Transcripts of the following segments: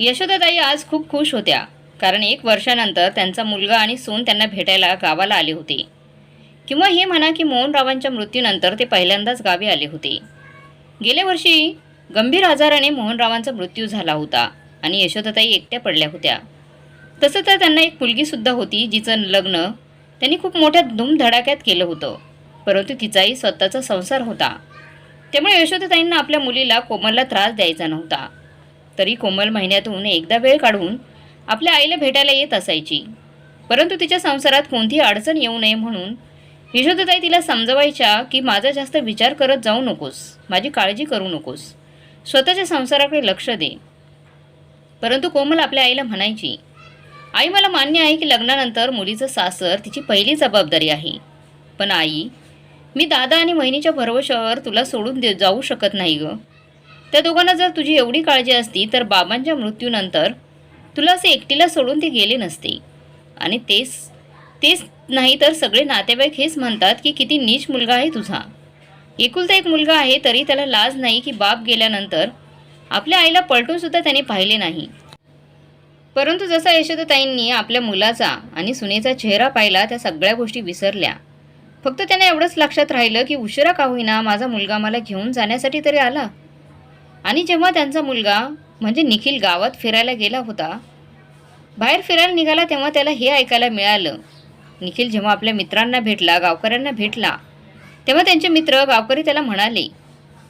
यशोदाताई आज खूप खुश होत्या. कारण एक वर्षानंतर त्यांचा मुलगा आणि सून त्यांना भेटायला गावाला आले होते. किंवा हे म्हणा की मोहनरावांच्या मृत्यूनंतर ते पहिल्यांदाच गावी आले होते. गेल्या वर्षी गंभीर आजाराने मोहनरावांचा मृत्यू झाला होता आणि यशोदाताई एकट्या पडल्या होत्या. तसं तर त्यांना एक मुलगीसुद्धा होती जिचं लग्न त्यांनी खूप मोठ्या धूमधडाक्यात केलं होतं. परंतु तिचाही स्वतःचा संसार होता. त्यामुळे यशोदाताईंना आपल्या मुलीला कोमलला त्रास द्यायचा नव्हता. तरी कोमल महिन्यातून एकदा वेळ काढून आपल्या आईला भेटायला येत असायची. परंतु तिच्या संसारात कोणतीही अडचण येऊ नये म्हणून यशोदाताई तिला समजवायच्या की माझा जास्त विचार करत जाऊ नकोस माझी काळजी करू नकोस. स्वतःच्या संसाराकडे लक्ष दे. परंतु कोमल आपल्या आईला म्हणायची आई मला मान्य आहे की लग्नानंतर मुलीचं सासर तिची पहिली जबाबदारी आहे. पण आई मी दादा आणि वहिनीच्या भरवशावर तुला सोडून दे जाऊ शकत नाही गं. त्या दोघांना जर तुझी एवढी काळजी असती तर बाबांच्या मृत्यूनंतर तुला असे एकटीला सोडून ते गेले नसते. आणि तेच तेच नाही तर सगळे नातेवाईक हेच म्हणतात की किती नीच मुलगा आहे तुझा. एकुलता एक मुलगा आहे तरी त्याला लाज नाही की बाप गेल्यानंतर आपल्या आईला पलटून सुद्धा त्याने पाहिले नाही. परंतु जसा यशोदाताईंनी आपल्या मुलाचा आणि सुनेचा चेहरा पाहिला त्या सगळ्या गोष्टी विसरल्या. फक्त त्यांना एवढंच लक्षात राहिलं की उशिरा का होईना माझा मुलगा मला घेऊन जाण्यासाठी तरी आला? आणि जेव्हा त्यांचा मुलगा म्हणजे निखिल गावात फिरायला गेला होता बाहेर फिरायला निघाला तेव्हा त्याला हे ऐकायला मिळालं. निखिल जेव्हा आपल्या मित्रांना भेटला गावकऱ्यांना भेटला तेव्हा त्यांचे मित्र गावकरी त्याला म्हणाले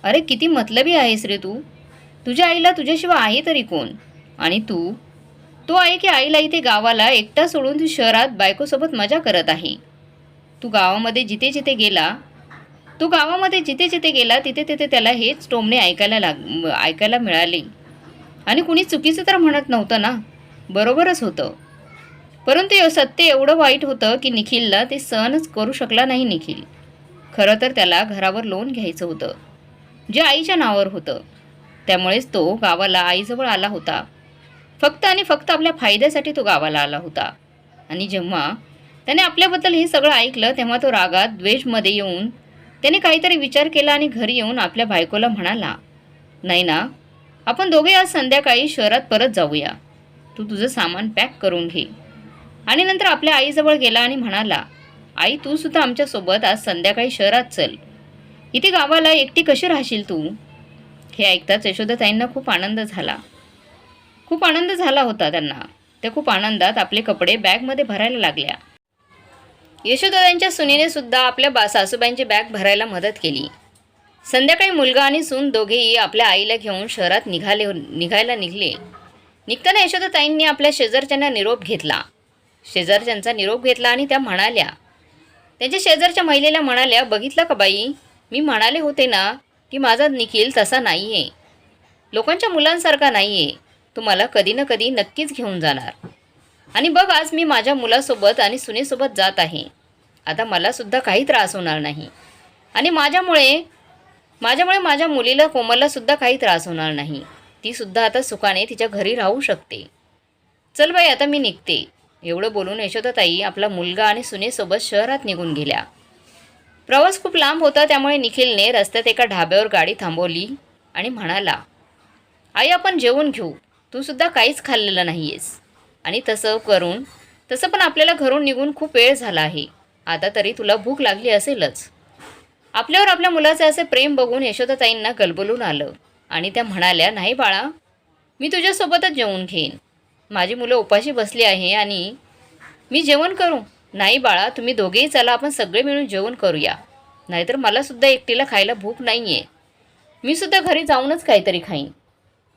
अरे किती मतलबी आहेस रे तू. तुझ्या आईला तुझ्याशिवाय आहे तरी कोण? आणि तू? तो आहे की आईला इथे गावाला एकटा सोडून तू शहरात बायकोसोबत मजा करत आहे. तू गावामध्ये जिथे जिथे गेला तो गावामध्ये जिथे जिथे गेला तिथे तिथे त्याला हेच टोमणे ऐकायला लाग ऐकायला मिळाले. आणि कुणी चुकीचं तर म्हणत नव्हतं ना? बरोबरच होतं. परंतु हे सत्य एवढं वाईट होतं की निखिलला ते सहनच करू शकला नाही निखिल. खरं तर त्याला घरावर लोन घ्यायचं होतं. जे आईच्या नावावर होतं. त्यामुळेच तो गावाला आईजवळ आला होता. फक्त आणि फक्त आपल्या फायद्यासाठी तो गावाला आला होता. आणि जेव्हा त्याने आपल्याबद्दल हे सगळं ऐकलं तेव्हा तो रागात द्वेषमध्ये येऊन त्याने काहीतरी विचार केला आणि घरी येऊन आपल्या बायकोला म्हणाला नाही ना आपण दोघे आज संध्याकाळी शहरात परत जाऊया. तू तुझं सामान पॅक करून घे. आणि नंतर आपल्या आईजवळ गेला आणि म्हणाला आई तू सुद्धा आमच्यासोबत आज संध्याकाळी शहरात चल. इथे गावाला एकटी कशी राहशील तू? हे ऐकताच यशोदाताईंना खूप आनंद झाला. खूप आनंद झाला होता त्यांना. त्या खूप आनंदात आपले कपडे बॅगमध्ये भरायला लागल्या. यशोदादांच्या सुनेने सुद्धा आपल्या बा सासूबाईंची बॅग भरायला मदत केली. संध्याकाळी मुलगा आणि सून दोघेही आपल्या आईला घेऊन शहरात निघाले निघायला निघले. निघताना यशोदाताईंनी आपल्या शेजारच्यांना निरोप घेतला. शेजारच्यांचा निरोप घेतला आणि त्या म्हणाल्या त्यांच्या शेजारच्या महिलेला म्हणाल्या बघितलं का बाई? मी म्हणाले होते ना की माझा निखिल तसा नाही आहे लोकांच्या मुलांसारखा नाही आहे तुम्हाला कधी ना कधी नक्कीच घेऊन जाणार. आणि बघ आज मी माझ्या मुलासोबत आणि सुनेसोबत जात आहे. आता मलासुद्धा काही त्रास होणार नाही. आणि माझ्यामुळे माझ्यामुळे माझ्या मुलीला कोमललासुद्धा काही त्रास होणार नाही. तीसुद्धा आता सुखाने तिच्या घरी राहू शकते. चल बाई आता मी निघते. एवढं बोलून यशोदाताई आपला मुलगा आणि सुनेसोबत शहरात निघून गेल्या. प्रवास खूप लांब होता त्यामुळे निखिलने रस्त्यात एका ढाब्यावर गाडी थांबवली आणि म्हणाला आई आपण जेवून घेऊ. तूसुद्धा काहीच खाल्लेलं नाही आहेस आणि तसं करून तसं पण आपल्याला घरून निघून खूप वेळ झाला आहे. आता तरी तुला भूक लागली असेलच. आपल्यावर आपल्या मुलाचे असे प्रेम बघून यशोदाताईंना गलबलून आलं आणि त्या म्हणाल्या नाही बाळा मी तुझ्यासोबतच जेवून घेईन. माझी मुलं उपाशी बसली आहे आणि मी जेवण करू. नाही बाळा तुम्ही दोघेही चला आपण सगळे मिळून जेवण करूया. नाहीतर मलासुद्धा एकटीला खायला भूक नाही आहे मी सुद्धा घरी जाऊनच काहीतरी खाईन.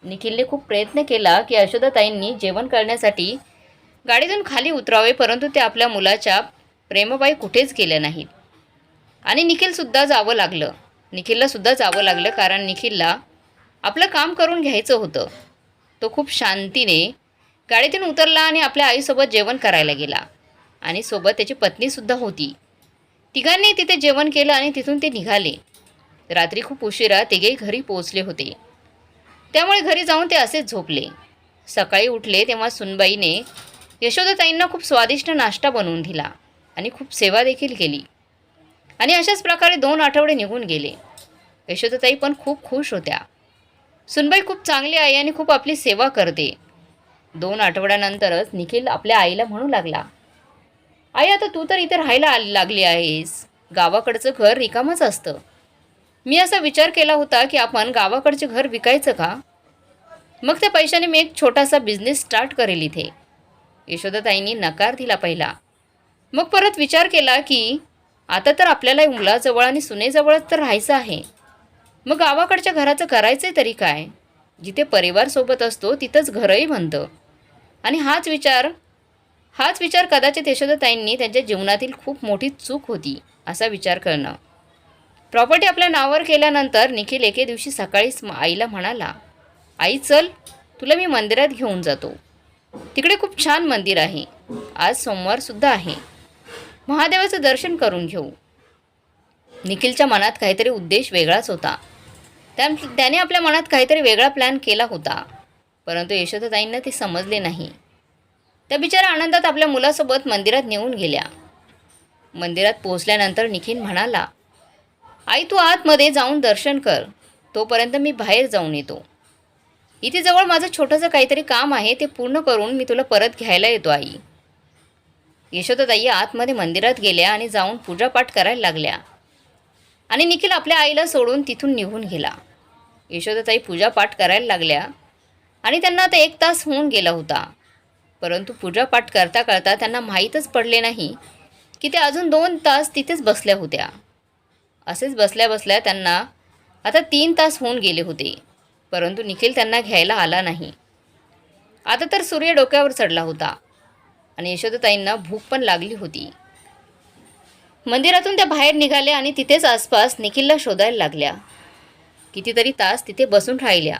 निखिलने खूप प्रयत्न केला की यशोदाताईंनी जेवण करण्यासाठी गाडीतून खाली उतरावे परंतु ते आपल्या मुलाच्या प्रेमबाई कुठेच गेल्या नाहीत. आणि निखिलसुद्धा जावं लागलं. निखिललासुद्धा जावं लागलं कारण निखिलला आपलं काम करून घ्यायचं होतं. तो खूप शांतीने गाडीतून उतरला आणि आपल्या आईसोबत जेवण करायला गेला. आणि सोबत त्याची पत्नीसुद्धा होती. तिघांनी तिथे जेवण केलं आणि तिथून ते निघाले. रात्री खूप उशिरा तिघेही घरी पोहोचले होते. त्यामुळे घरी जाऊन ते असेच झोपले. सकाळी उठले तेव्हा सुनबाईने यशोदाताईंना खूप स्वादिष्ट नाश्ता बनवून दिला आणि खूप सेवा देखील केली. आणि अशाच प्रकारे दोन आठवडे निघून गेले. यशोदाताई पण खूप खुश होत्या. सुनबाई खूप चांगली आहे आणि खूप आपली सेवा करते. दोन आठवड्यानंतरच निखिल आपल्या आईला म्हणू लागला आई आता तू तर इथे राहायला आली लागली आहेस. गावाकडचं घर रिकामच असतं. मी असा विचार केला होता की आपण गावाकडचे घर विकायचं का? मग त्या पैशाने मी एक छोटासा बिझनेस स्टार्ट करेल इथे. यशोदाताईंनी नकार दिला पहिला. मग परत विचार केला की आता तर आपल्याला मुलाजवळ आणि सुनेजवळच तर राहायचं आहे. मग गावाकडच्या घराचं करायचं आहे तरी काय? जिथे परिवार सोबत असतो तिथंच घरही बनतं. आणि हाच विचार हाच विचार कदाचित यशोदाताईंनी त्यांच्या जीवनातील खूप मोठी चूक होती असा विचार करणं. प्रॉपर्टी आपल्या नावावर केल्यानंतर निखिल एके दिवशी सकाळीच आईला म्हणाला आई चल तुला मी मंदिरात घेऊन जातो. तिकडे खूप छान मंदिर आहे. आज सोमवारसुद्धा आहे. महादेवाचं दर्शन करून घेऊ. निखिलच्या मनात काहीतरी उद्देश वेगळाच होता. त्या त्याने आपल्या मनात काहीतरी वेगळा प्लॅन केला होता. परंतु यशोदाताईंना ते समजले नाही. त्या बिचारा आनंदात आपल्या मुलासोबत मंदिरात नेऊन गेल्या. मंदिरात पोहोचल्यानंतर निखिल म्हणाला आई तू आतमध्ये जाऊन दर्शन कर. तोपर्यंत मी बाहेर जाऊन येतो. इथे जवळ माझं छोटंसं काहीतरी काम आहे ते पूर्ण करून मी तुला परत घ्यायला येतो आई. यशोदाताई आतमध्ये मंदिरात गेल्या आणि जाऊन पूजापाठ करायला लागल्या. आणि निखिल आपल्या आईला सोडून तिथून निघून गेला. यशोदाताई पूजापाठ करायला लागल्या आणि त्यांना आता एक तास होऊन गेला होता. परंतु पूजापाठ करता करता त्यांना माहीतच पडले नाही की त्या अजून दोन तास तिथेच बसल्या होत्या. असेच बसल्या बसल्या त्यांना आता तीन तास होऊन गेले होते परंतु निखिल त्यांना घ्यायला आला नाही. आता तर सूर्य डोक्यावर चढला होता आणि यशोदाताईंना भूक पण लागली होती. मंदिरातून त्या बाहेर निघाल्या आणि तिथेच आसपास निखिलला शोधायला लागल्या. कितीतरी तास तिथे बसून राहिल्या.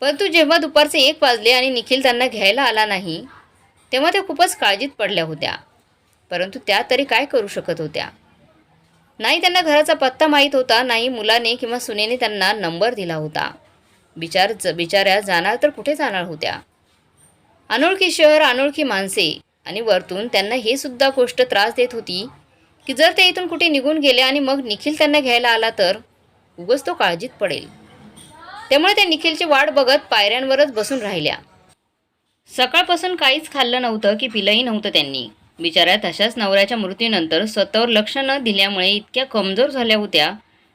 परंतु जेव्हा दुपारचे एक वाजले आणि निखिल त्यांना घ्यायला आला नाही तेव्हा त्या खूपच काळजीत पडल्या होत्या. परंतु त्या तरी काय करू शकत होत्या? नाही त्यांना घराचा पत्ता माहीत होता नाही मुलाने किंवा सुनेने त्यांना नंबर दिला होता. बिचार ज बिचाऱ्या जाणार तर कुठे जाणार होत्या? अनोळखी शहर अनोळखी माणसे. आणि वरतून त्यांना हे सुद्धा गोष्ट त्रास देत होती की जर ते इथून कुठे निघून गेले आणि मग निखिल त्यांना घ्यायला आला तर उगच तो काळजीत पडेल. त्यामुळे त्या निखिलची वाट बघत पायऱ्यांवरच बसून राहिल्या. सकाळपासून काहीच खाल्लं नव्हतं की पिलंही नव्हतं त्यांनी. बिचाऱ्या तशाच नवऱ्याच्या मृत्यूनंतर स्वतःवर लक्ष न दिल्यामुळे इतक्या कमजोर झाल्या होत्या.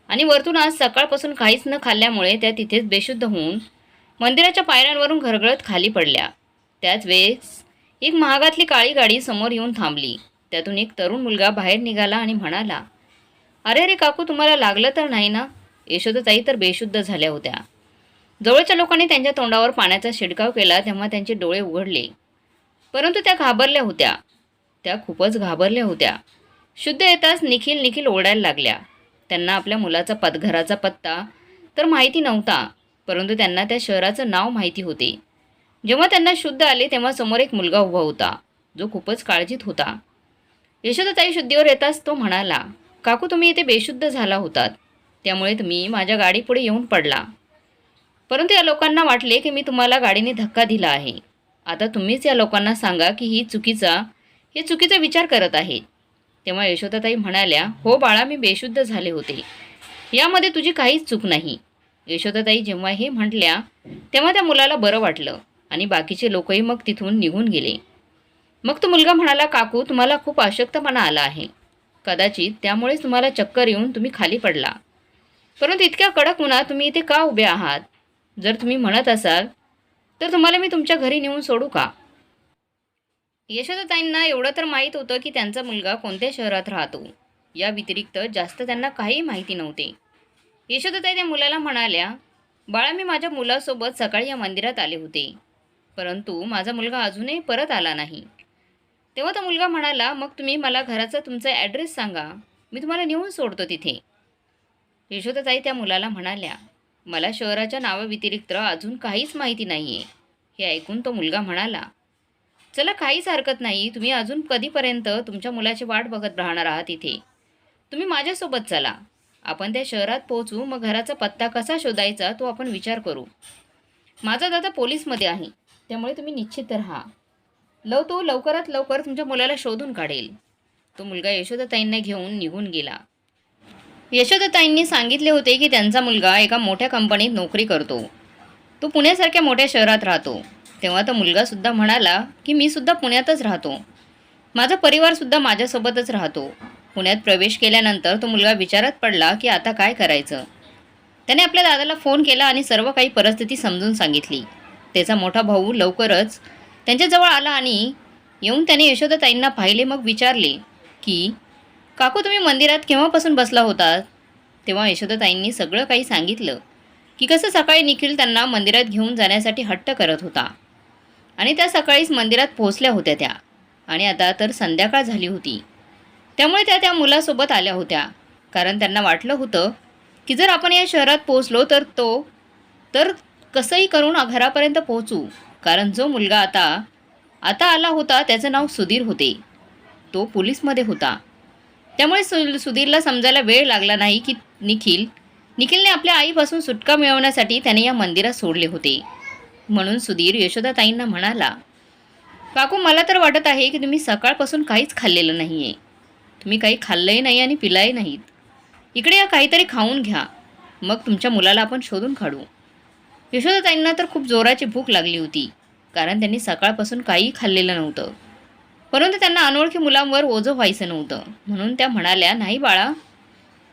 आणि वरतून आज सकाळपासून काहीच न खाल्ल्यामुळे त्या तिथेच बेशुद्ध होऊन मंदिराच्या पायऱ्यांवरून घरगळत खाली पडल्या. त्याच वेळेस एक महागातली काळी गाडी समोर येऊन थांबली. त्यातून एक तरुण मुलगा बाहेर निघाला आणि म्हणाला अरे अरे काकू तुम्हाला लागलं तर नाही ना? यशोदाताई तर बेशुद्ध झाल्या होत्या. जवळच्या लोकांनी त्यांच्या तोंडावर पाण्याचा शिडकाव केला तेव्हा त्यांचे डोळे उघडले. परंतु त्या घाबरल्या होत्या. त्या खूपच घाबरल्या होत्या. शुद्ध येताच निखिल निखिल ओरडायला लागल्या. त्यांना आपल्या मुलाचा पद घराचा पत्ता तर माहिती नव्हता परंतु त्यांना त्या शहराचं नाव माहिती होते. जेव्हा त्यांना शुद्ध आले तेव्हा समोर एक मुलगा उभा होता जो खूपच काळजीत होता. यशोदाताई शुद्धीवर येताच तो म्हणाला काकू तुम्ही इथे बेशुद्ध झाला होतात. त्यामुळे तुम्ही माझ्या गाडीपुढे येऊन पडला. परंतु या लोकांना वाटले की मी तुम्हाला गाडीने धक्का दिला आहे. आता तुम्हीच या लोकांना सांगा की ही चुकीचा हे चुकीचा विचार करत आहेत तेव्हा यशोदाताई म्हणाल्या हो बाळा मी बेशुद्ध झाले होते. यामध्ये तुझी काहीच चूक नाही. यशोदाताई जेव्हा हे म्हटल्या तेव्हा त्या मुलाला बरं वाटलं आणि बाकीचे लोकही मग तिथून निघून गेले. मग तो मुलगा म्हणाला काकू तुम्हाला खूप अशक्तपणा आला आहे. कदाचित त्यामुळेच तुम्हाला चक्कर येऊन तुम्ही खाली पडला. परंतु इतक्या कडक उन्हात तुम्ही इथे का उभे आहात? जर तुम्ही म्हणत असाल तर तुम्हाला मी तुमच्या घरी नेऊन सोडू का? यशोदाताईंना एवढं तर माहीत होतं की त्यांचा मुलगा कोणत्या शहरात राहतो. या व्यतिरिक्त जास्त त्यांना काही माहिती नव्हते. यशोदाताई त्या मुलाला म्हणाल्या बाळा मी माझ्या मुलासोबत सकाळी या मंदिरात आले होते. परंतु माझा मुलगा अजूनही परत आला नाही. तेव्हा तो मुलगा म्हणाला मग तुम्ही मला घराचा तुमचा ॲड्रेस सांगा. मी तुम्हाला नेऊन सोडतो तिथे. यशोदाताई त्या मुलाला म्हणाल्या मला शहराच्या नावाव्यतिरिक्त अजून काहीच माहिती नाही आहे हे ऐकून तो मुलगा म्हणाला चला काहीच हरकत नाही. तुम्ही अजून कधीपर्यंत तुमच्या मुलाची वाट बघत राहणार आहात इथे. तुम्ही माझ्यासोबत चला. आपण त्या शहरात पोहोचू मग घराचा पत्ता कसा शोधायचा तो आपण विचार करू. माझा दादा पोलीसमध्ये आहे. त्यामुळे तुम्ही निश्चित राहा. लव तो लवकरात लवकर तुमच्या मुलाला शोधून काढेल. तो मुलगा यशोदाताईंना घेऊन निघून गेला. यशोदाताईंनी सांगितले होते की त्यांचा मुलगा एका मोठ्या कंपनीत नोकरी करतो. तो पुण्यासारख्या मोठ्या शहरात राहतो. तेव्हा तो मुलगासुद्धा म्हणाला की मी सुद्धा पुण्यातच राहतो. माझा परिवारसुद्धा माझ्यासोबतच राहतो. पुण्यात प्रवेश केल्यानंतर तो मुलगा विचारात पडला की आता काय करायचं? त्याने आपल्या दादाला फोन केला आणि सर्व काही परिस्थिती समजून सांगितली. त्याचा मोठा भाऊ लवकरच त्यांच्याजवळ आला आणि येऊन त्याने यशोदाताईंना पाहिले मग विचारले की काकू तुम्ही मंदिरात केव्हापासून बसला होता तेव्हा यशोदाताईंनी सगळं काही सांगितलं की कसं सकाळी निखिल त्यांना मंदिरात घेऊन जाण्यासाठी हट्ट करत होता. आणि त्या सकाळीच मंदिरात पोहोचल्या होत्या त्या. आणि आता तर संध्याकाळ झाली होती. त्यामुळे त्या त्या मुलासोबत आल्या होत्या. कारण त्यांना वाटलं होतं की जर आपण या शहरात पोहोचलो तर तो तर कसंही करून घरापर्यंत पोहोचू. कारण जो मुलगा आता आता आला होता त्याचं नाव सुधीर होते. तो पोलीसमध्ये होता. त्यामुळे सु सुधीरला समजायला वेळ लागला नाही की निखिल निखिलने आपल्या आईपासून सुटका मिळवण्यासाठी त्याने या मंदिरात सोडले होते. म्हणून सुधीर यशोदाताईंना म्हणाला काकू मला तर वाटत आहे की तुम्ही सकाळपासून काहीच खाल्लेलं नाही आहे तुम्ही काही खाल्लंही नाही आणि पिलाही नाहीत. इकडे या काहीतरी खाऊन घ्या. मग तुमच्या मुलाला आपण शोधून काढू. यशोदाताईंना तर खूप जोराची भूक लागली होती कारण त्यांनी सकाळपासून काहीही खाल्लेलं नव्हतं. परंतु त्यांना अनोळखी मुलांवर ओझं व्हायचं नव्हतं. म्हणून त्या म्हणाल्या नाही बाळा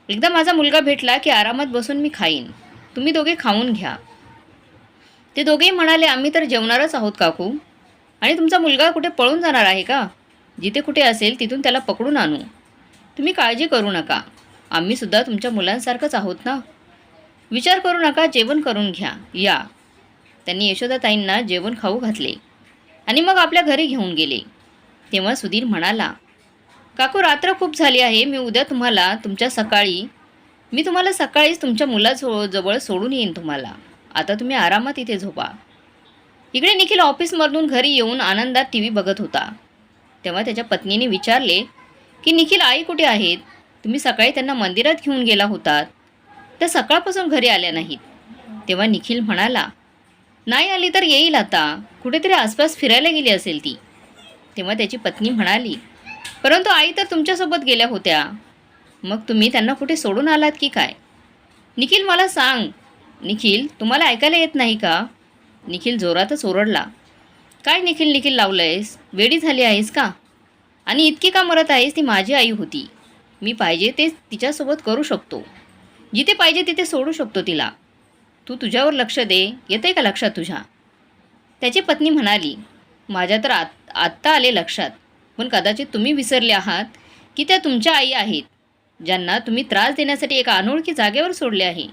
एकदा माझा मुलगा भेटला की आरामात बसून मी खाईन. तुम्ही दोघे खाऊन घ्या. ते दोघेही म्हणाले आम्ही तर जेवणारच आहोत काकू. आणि तुमचा मुलगा कुठे पळून जाणार आहे का? जिथे कुठे असेल तिथून त्याला पकडून आणू. तुम्ही काळजी करू नका. आम्हीसुद्धा तुमच्या मुलांसारखंच आहोत ना? विचार करू नका जेवण करून घ्या. या. त्यांनी यशोदाताईंना जेवण खाऊ घातले. आणि मग आपल्या घरी घेऊन गेले. तेव्हा सुधीर म्हणाला काकू रात्र खूप झाली आहे. मी उद्या तुम्हाला तुमच्या सकाळी मी तुम्हाला सकाळीच तुमच्या मुलाजवळ जवळ सोडून येईन तुम्हाला. आता तुम्ही आरामात इथे झोपा. इकडे निखिल ऑफिसमधून घरी येऊन आनंदात टी व्ही बघत होता. तेव्हा त्याच्या पत्नीने विचारले की निखिल आई कुठे आहेत? तुम्ही सकाळी त्यांना मंदिरात घेऊन गेला होतात. त्या सकाळपासून घरी आल्या नाहीत. तेव्हा निखिल म्हणाला नाही आली तर येईल आता. कुठेतरी आसपास फिरायला गेली असेल ती. तेव्हा त्याची पत्नी म्हणाली परंतु आई तर तुमच्यासोबत गेल्या होत्या. मग तुम्ही त्यांना कुठे सोडून आलात की काय? निखिल मला सांग निखिल तुम्हाला ऐकायला येत नाही का? निखिल जोरातच ओरडला. काय निखिल निखिल लावलं आहेस वेडी झाली आहेस का? आणि इतकी का मरत आहेस? ती माझी आई होती. मी पाहिजे ते तिच्यासोबत करू शकतो. जिथे पाहिजे तिथे सोडू शकतो तिला. तू तुझ्यावर लक्ष दे. येते का लक्षात तुझ्या? त्याची पत्नी म्हणाली माझ्या तर आत आत्ता आले लक्षात. पण कदाचित तुम्ही विसरले आहात की त्या तुमच्या आई आहेत ज्यांना तुम्ही त्रास देण्यासाठी एका अनोळखी जागेवर सोडले आहे.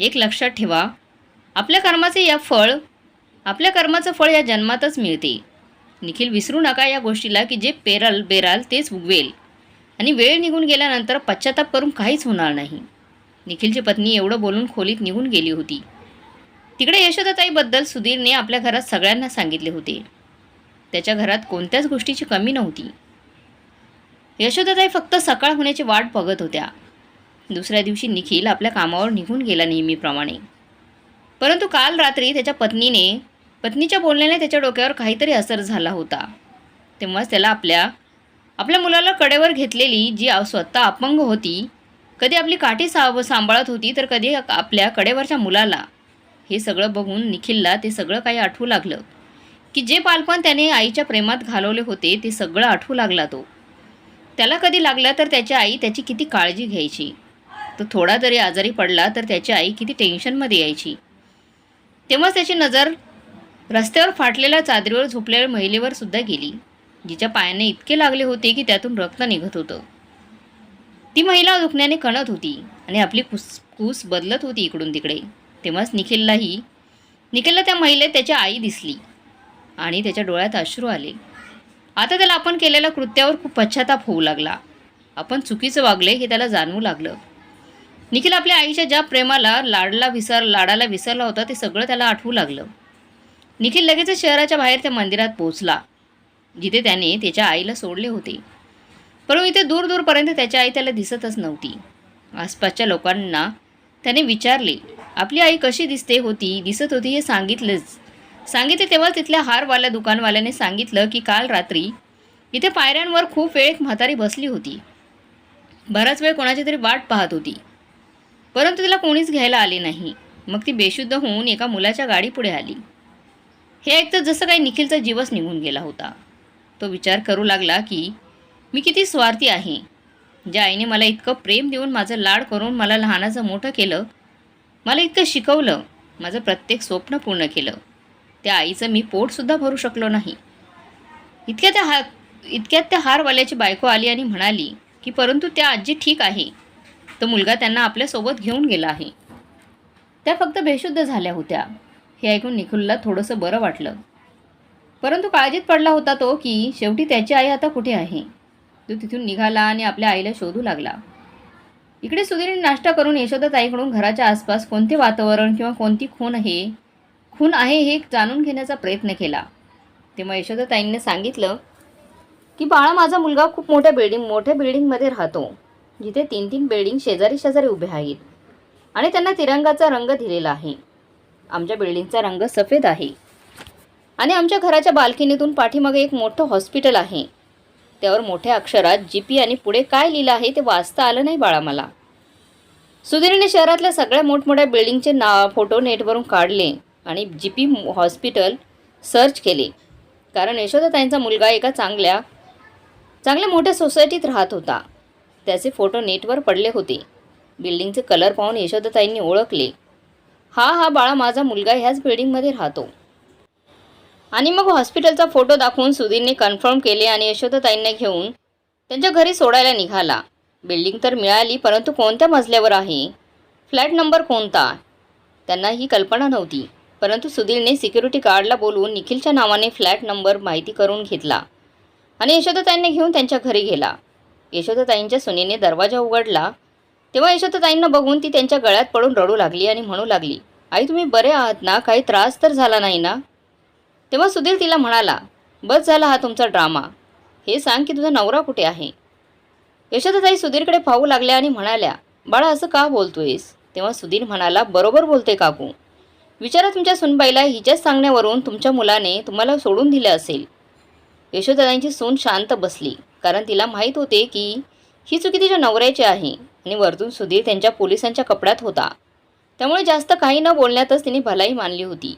एक लक्षात ठेवा. आपल्या कर्माचे या फळ आपल्या कर्माचं फळ या जन्मातच मिळते. निखिल विसरू नका या गोष्टीला की जे पेराल बेराल तेच उगवेल. आणि वेळ निघून गेल्यानंतर पश्चाताप करून काहीच होणार नाही. निखिलची पत्नी एवढं बोलून खोलीत निघून गेली होती. तिकडे यशोदाताईबद्दल सुधीरने आपल्या घरात सगळ्यांना सांगितले होते. त्याच्या घरात कोणत्याच गोष्टीची कमी नव्हती. यशोदाताई फक्त सकाळ होण्याची वाट बघत होत्या. दुसऱ्या दिवशी निखिल आपल्या कामावर निघून गेला नेहमीप्रमाणे. परंतु काल रात्री त्याच्या पत्नीने पत्नीच्या बोलण्याने त्याच्या डोक्यावर काहीतरी असर झाला होता. तेव्हाच त्याला आपल्या आपल्या मुलाला कडेवर घेतलेली जी स्वतः अपंग होती कधी आपली काठी साव सांभाळत होती तर कधी आपल्या कडेवरच्या मुलाला. हे सगळं बघून निखिलला ते सगळं काही आठवू लागलं. की जे बालपण त्याने आईच्या प्रेमात घालवले होते ते सगळं आठवू लागला तो. त्याला कधी लागला तर त्याची आई त्याची किती काळजी घ्यायची. तो थोडा जरी आजारी पडला तर त्याची आई किती टेन्शनमध्ये यायची. तेव्हाच त्याची नजर रस्त्यावर फाटलेल्या चादरीवर झोपलेल्या महिलेवर सुद्धा गेली जिच्या पायाने इतके लागले होते की त्यातून रक्त निघत होतं. ती महिला दुखण्याने कणत होती आणि आपली कुस कूस बदलत होती इकडून तिकडे. तेव्हाच निखिललाही निखिलला त्या महिलेत त्याची आई दिसली आणि त्याच्या डोळ्यात अश्रू आले. आता त्याला आपण केलेल्या कृत्यावर खूप पश्चाताप होऊ लागला. आपण चुकीचं वागले हे त्याला जाणवू लागलं. निखिल आपल्या आईच्या ज्या प्रेमाला लाडला विसर लाडाला विसरला होता ते सगळं त्याला आठवू लागलं. निखिल लगेचच शहराच्या बाहेर त्या मंदिरात पोहोचला जिथे त्याने त्याच्या आईला सोडले होते. परंतु इथे दूर दूरपर्यंत त्याची आई त्याला दिसतच नव्हती. आसपासच्या लोकांना त्याने विचारले आपली आई कशी दिसते होती? दिसत होती हे सांगितलंच. सांगितले तेव्हा तिथल्या हारवाल्या दुकानवाल्याने सांगितलं की काल रात्री इथे पायऱ्यांवर खूप वेळ एक म्हातारी बसली होती. बराच वेळ कोणाची तरी वाट पाहत होती. परंतु तिला कोणीच घ्यायला आले नाही. मग ती बेशुद्ध होऊन एका मुलाच्या गाडीपुढे आली. हे ऐकतं जसं काही निखिलचा जीवच निघून गेला होता. तो विचार करू लागला की मी किती स्वार्थी आहे. ज्या आईने मला इतकं प्रेम देऊन माझं लाड करून मला लहानाचं मोठं केलं मला इतकं शिकवलं माझं प्रत्येक स्वप्न पूर्ण केलं त्या आईचं मी पोटसुद्धा भरू शकलो नाही. इतक्या त्या हार इतक्यात त्या हारवाल्याची बायको आली आणि म्हणाली की परंतु त्या आजी ठीक आहे. तो मुलगा त्यांना आपल्यासोबत घेऊन गेला आहे. त्या फक्त बेशुद्ध झाल्या होत्या. हे ऐकून निखिलला थोडंसं बरं वाटलं. परंतु काळजीत पडला होता तो की शेवटी त्याची आई आता कुठे आहे? तो तिथून निघाला आणि आपल्या आईला शोधू लागला. इकडे सुधीरने नाश्ता करून यशोदा ताईकडून घराच्या आसपास कोणते वातावरण किंवा कोणती खून आहे? खून आहे हे जाणून घेण्याचा प्रयत्न केला. तेव्हा यशोदा ताईंनी सांगितलं की बाळा माझा मुलगा खूप मोठ्या बिल्डिंग मोठ्या बिल्डिंगमध्ये राहतो. जिथे तीन तीन बिल्डिंग शेजारी शेजारी उभे आहेत. आणि त्यांना तिरंगाचा रंग दिलेला आहे. आमच्या बिल्डिंगचा रंग सफेद आहे. आणि आमच्या घराच्या बाल्कनीतून पाठीमागे एक मोठं हॉस्पिटल आहे. त्यावर मोठ्या अक्षरात जी पी आणि पुढे काय लिहिलं आहे ते वाचता आलं नाही बाळा मला सुधीरने शहरातल्या सगळ्या मोठमोठ्या बिल्डिंगचे ना फोटो नेटवरून काढले आणि जी पी हॉस्पिटल सर्च केले. कारण यशोदाताईंचा मुलगा एका चांगल्या चांगल्या मोठ्या सोसायटीत राहत होता. त्याचे फोटो नेटवर पडले होते. बिल्डिंगचे कलर पाहून यशोदाताईंनी ओळखले. हा हा बाळा माझा मुलगा ह्याच बिल्डिंगमध्ये राहतो. आणि मग हॉस्पिटलचा फोटो दाखवून सुधीरने कन्फर्म केले आणि यशोदाताईंना घेऊन त्यांच्या घरी सोडायला निघाला. बिल्डिंग तर मिळाली परंतु कोणत्या मजल्यावर आहे? फ्लॅट नंबर कोणता? त्यांना ही कल्पना नव्हती परंतु सुधीरने सिक्युरिटी गार्डला बोलवून निखिलच्या नावाने फ्लॅट नंबर माहिती करून घेतला. आणि यशोदाताईंना घेऊन त्यांच्या घरी गेला. यशोदाताईंच्या सुनेने दरवाजा उघडला. तेव्हा यशोदाताईंना बघून ती त्यांच्या गळ्यात पडून रडू लागली आणि म्हणू लागली आई तुम्ही बरे आहात ना? काही त्रास तर झाला नाही ना? तेव्हा सुधीर तिला म्हणाला बस झाला हा तुमचा ड्रामा. हे सांग की तुझा नवरा कुठे आहे? यशोदाताई सुधीरकडे पाहू लागल्या आणि म्हणाल्या बाळा असं का बोलतोयस? तेव्हा सुधीर म्हणाला बरोबर बोलते काकू. विचारा तुमच्या सुनबाईला हिच्याच सांगण्यावरून तुमच्या मुलाने तुम्हाला सोडून दिलं असेल. यशोदादांची सून शांत बसली. कारण तिला माहीत होते की ही चुकी तिच्या नवऱ्याची आहे आणि वरतून सुधीर त्यांच्या पोलिसांच्या कपड्यात होता. त्यामुळे जास्त काही न बोलण्यातच तिने भलाई मानली होती.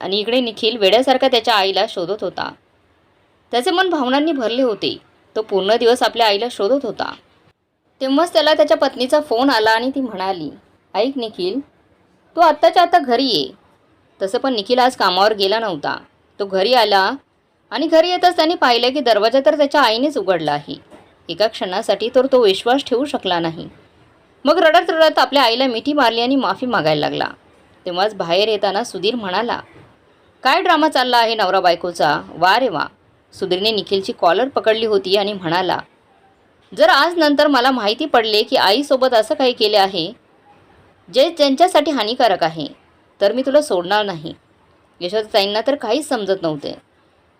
आणि इकडे निखिल वेड्यासारखा त्याच्या आईला शोधत होता. त्याचे मन भावनांनी भरले होते. तो पूर्ण दिवस आपल्या आईला शोधत होता. तेव्हाच त्याला त्याच्या पत्नीचा फोन आला आणि ती म्हणाली ऐक निखिल तू आत्ताच्या आत्ता घरी ये. तसं पण निखिल आज कामावर गेला नव्हता. तो घरी आला आणि घरी येताच त्याने पाहिलं की दरवाजा तर त्याच्या आईनेच उघडला आहे. एका क्षणासाठी तर तो विश्वास ठेवू शकला नाही. मग रडत रडत आपल्या आईला मिठी मारली आणि माफी मागायला लागला. तेव्हाच बाहेर येताना सुधीर म्हणाला काय ड्रामा चालला आहे नवरा बायकोचा? वा रे वा. सुधीरने निखिलची कॉलर पकडली होती आणि म्हणाला जर आज नंतर मला माहिती पडले की आईसोबत असं काही केले आहे जे त्यांच्यासाठी हानिकारक आहे तर मी तुला सोडणार नाही. यशोदाताईंना तर काहीच समजत नव्हते.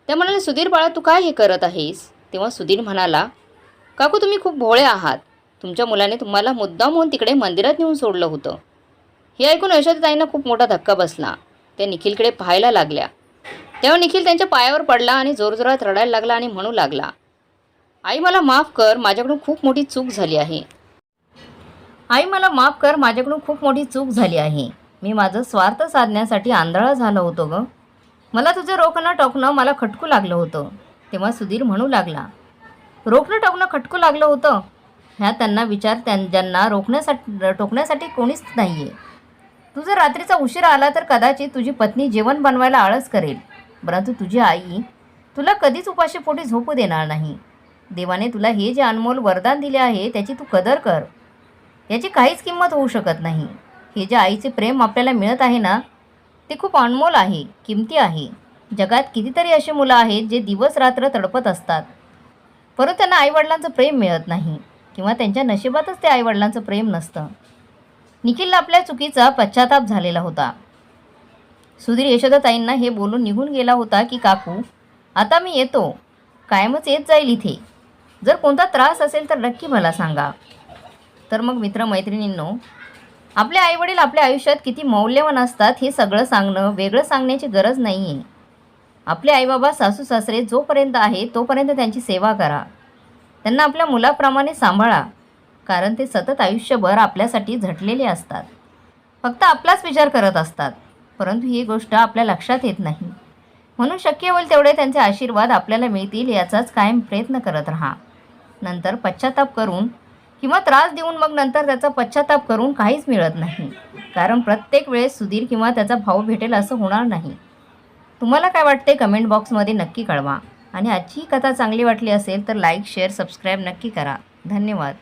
त्या म्हणाले सुधीर बाळा तू काय हे करत आहेस? तेव्हा सुधीर म्हणाला काकू तुम्ही खूप भोळे आहात. तुमच्या मुलाने तुम्हाला मुद्दाम होऊन तिकडे मंदिरात नेऊन सोडलं होतं. हे ऐकून यशोदाताईंना खूप मोठा धक्का बसला. त्या निखिलकडे पाहायला लागल्या. तेव्हा निखिल त्यांच्या पायावर पडला आणि जोरजोरात रडायला लागला आणि म्हणू लागला आई मला माफ कर माझ्याकडून खूप मोठी चूक झाली आहे. आई मला माफ कर माझ्याकडून खूप मोठी चूक झाली आहे. मी माझं स्वार्थ साधण्यासाठी आंधळा झालं होतं गं. मला तुझं रोखणं टोकणं मला खटकू लागलं होतं. तेव्हा सुधीर म्हणू लागला रोखणं टोकणं खटकू लागलं होतं? ह्या त्यांना विचार त्यां ज्यांना रोखण्यासाठी टोकण्यासाठी कोणीच नाही आहे तू जर रात्रीचा उशीर आला तर कदाचित तुझी पत्नी जेवण बनवायला आळस करेल. परंतु तुझी आई तुला कधीच उपाशी पोटी झोपू देणार नाही. देवाने तुला हे जे अनमोल वरदान दिले आहे त्याची तू कदर कर. याची काहीच किंमत होऊ शकत नाही. हे जे आईचे प्रेम आपल्याला मिळत आहे ना ते खूप अनमोल आहे किमती आहे. जगात कितीतरी अशी मुलं आहेत जे दिवस रात्र तडपत असतात. परंतु त्यांना आईवडिलांचं प्रेम मिळत नाही किंवा त्यांच्या नशिबातच ते आईवडिलांचं प्रेम नसतं. निखिलला आपल्या चुकीचा पश्चाताप झालेला होता. सुधीर यशोदाताईंना हे बोलून निघून गेला होता की काकू आता मी येतो. कायमच येत जाईल इथे. जर कोणता त्रास असेल तर नक्की मला सांगा. तर मग मित्रमैत्रिणींनो आपले आईवडील आपल्या आयुष्यात किती मौल्यवान असतात हे सगळं सांगणं वेगळं सांगण्याची गरज नाही आहे आपले आईबाबा सासू सासरे जोपर्यंत आहे तोपर्यंत त्यांची सेवा करा. त्यांना आपल्या मुलाप्रमाणे सांभाळा कारण ते सतत आयुष्यभर आपल्यासाठी झटलेले असतात. फक्त आपलाच विचार करत असतात परंतु ही गोष्ट आपल्या लक्षात येत नाही. म्हणून शक्य होईल तेवढे त्यांचे आशीर्वाद आपल्याला मिळतील याचाच कायम प्रयत्न करत राहा. नंतर पश्चाताप करून किंवा त्रास देऊन मग नंतर त्याचा पश्चाताप करून काहीच मिळत नाही. कारण प्रत्येक वेळेस सुधीर किंवा त्याचा भाऊ भेटेल असं होणार नाही. तुम्हाला काय वाटते कमेंट बॉक्समध्ये नक्की कळवा. आणि आजची कथा चांगली वाटली असेल तर लाईक शेअर सबस्क्राईब नक्की करा. धन्यवाद.